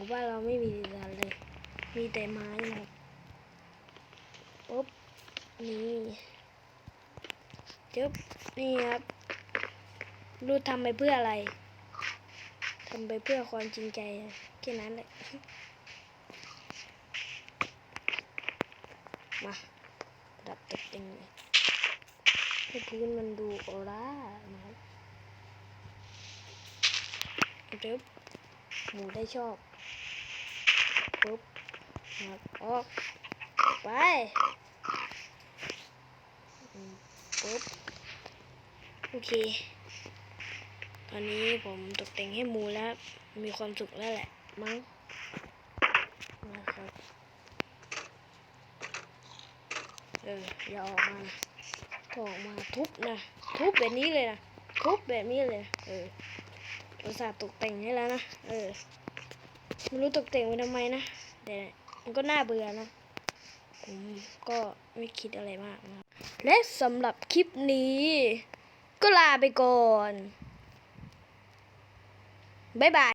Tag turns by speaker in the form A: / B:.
A: มู่บ้านเราไม่มีดินเลย มีแต่ไม้นะครับปุ๊บนี่จึ๊บนี่ครับรู้ทำไปเพื่ออะไรทำไปเพื่อความจริงใจแค่นั้นแหละมาดับตกแต่งให้พื้นมันดูออร่านะครับจึ๊บ หมูได้ชอบปุ๊บหักออกไปปุ๊บโอเค ตอนนี้ผมตกแต่งให้หมูแล้ว มีความสุขแล้วแหละ มั้งนะครับ เออ อย่าออกมานะถ้าออกมาทุบนะ ทุบแบบนี้เลยนะ ทุบแบบนี้เลย เออ อุตส่าห์ตกแต่งให้แล้วนะ เออไม่รู้ตกแต่งไว้ทำไมนะแต่มันก็น่าเบื่อนะ ผมก็ไม่คิดอะไรมากนะ และสำหรับคลิปนี้ ก็ลาไปก่อน บ๊ายบาย